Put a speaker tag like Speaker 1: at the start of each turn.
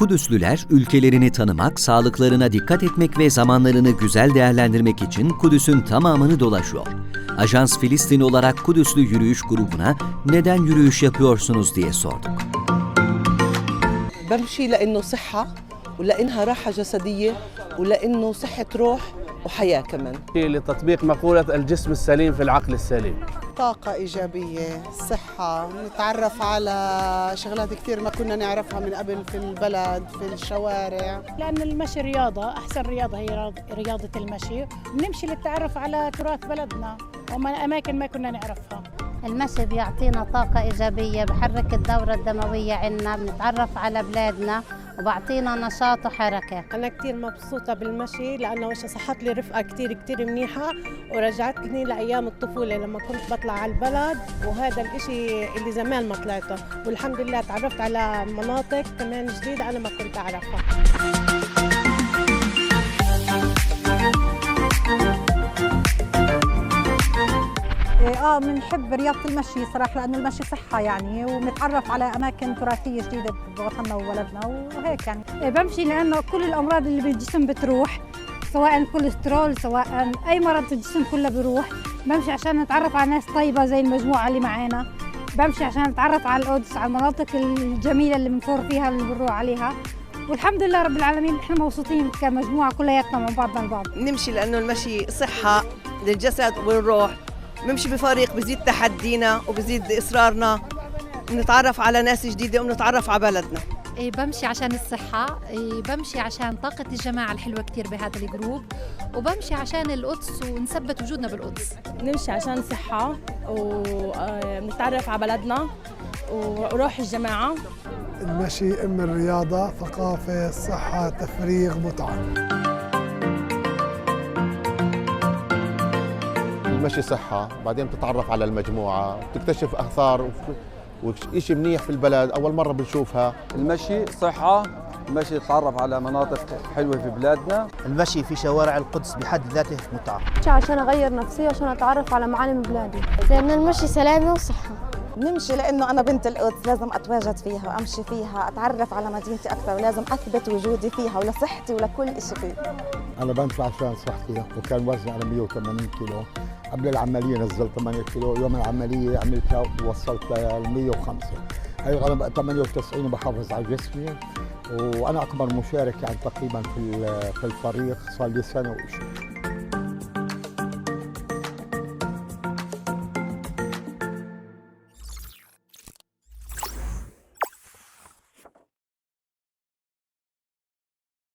Speaker 1: Kudüslüler ülkelerini tanımak, sağlıklarına dikkat etmek ve zamanlarını güzel değerlendirmek için Kudüs'ün tamamını dolaşıyor. Ajans Filistin olarak Kudüslü Yürüyüş grubuna neden yürüyüş yapıyorsunuz diye sorduk.
Speaker 2: بمشي لانه صحه ولانها راحه جسديه ولانه صحه روح وحياه كمان
Speaker 3: لتطبيق مقولة الجسم السليم في العقل السليم
Speaker 4: طاقة إيجابية صحة نتعرف على شغلات كتير ما كنا نعرفها من قبل في البلد في الشوارع.
Speaker 5: لأن المشي رياضة أحسن رياضة هي رياض- رياضة المشي. بنمشي للتعرف على تراث بلدنا وأماكن ما كنا نعرفها.
Speaker 6: المشي بيعطينا طاقة إيجابية بحرك الدورة الدموية عنا بنتعرف على بلادنا. وبعطينا نشاط وحركة.
Speaker 7: أنا كتير مبسوطة بالمشي لأنه صحت لي رفقة كتير كتير منيحة ورجعتني لأيام الطفولة لما كنت بطلع على البلد وهذا الإشي اللي زمان ما طلعته. والحمد لله تعرفت على مناطق كمان جديدة أنا ما كنت أعرفها.
Speaker 8: آه بنحب رياضة المشي صراحة لأنه المشي صحة يعني وبنتعرف على أماكن تراثية جديدة بوطننا وبلدنا وهيك يعني. بمشي لأنه كل الأمراض اللي بالجسم بتروح سواء كوليسترول سواء أي مرض في الجسم كله بيروح بمشي عشان نتعرف على ناس طيبة زي المجموعة اللي معانا. بمشي عشان نتعرف على القدس على المناطق الجميلة اللي بنفور فيها اللي بنروح عليها. والحمد لله رب العالمين إحنا مبسوطين كمجموعة كلياتنا مع بعضنا البعض.
Speaker 9: نمشي لأنه المشي صحة للجسد والروح نمشي بفريق بزيد تحدينا وبزيد إصرارنا بنتعرف على ناس جديدة وبنتعرف على بلدنا.
Speaker 10: إيه بمشي عشان الصحة إيه بمشي عشان طاقة الجماعة الحلوة كتير بهذا الجروب وبمشي عشان القدس ونثبت وجودنا بالقدس.
Speaker 7: نمشي عشان صحة ونتعرف على بلدنا وروح الجماعة.
Speaker 4: المشي أم الرياضة ثقافة صحة تفريغ متعة.
Speaker 11: المشي صحة بعدين بتتعرف على المجموعة بتكتشف آثار وشيء منيح في البلد أول مرة بنشوفها.
Speaker 3: المشي صحة المشي تتعرف على مناطق حلوة في بلادنا.
Speaker 9: المشي في شوارع القدس بحد ذاته متعة.
Speaker 7: عشان أغير نفسي عشان أتعرف على معالم بلادي.
Speaker 6: لأن المشي سلامة وصحة.
Speaker 9: نمشي لأنه أنا بنت القدس لازم أتواجد فيها وأمشي فيها أتعرف على مدينتي أكثر ولازم أثبت وجودي فيها ولصحتي ولكل شيء فيها.
Speaker 11: أنا بمشي عشان صحتي وكان وزني أنا 180 كيلو. قبل العملية نزلت 8 كيلو يوم العملية عملتها ووصلت ل 105 أيوة أنا بقى 98 وبحافظ على جسمي. وأنا أكبر مشارك يعني تقريبا في في الفريق صار لي سنة وشيء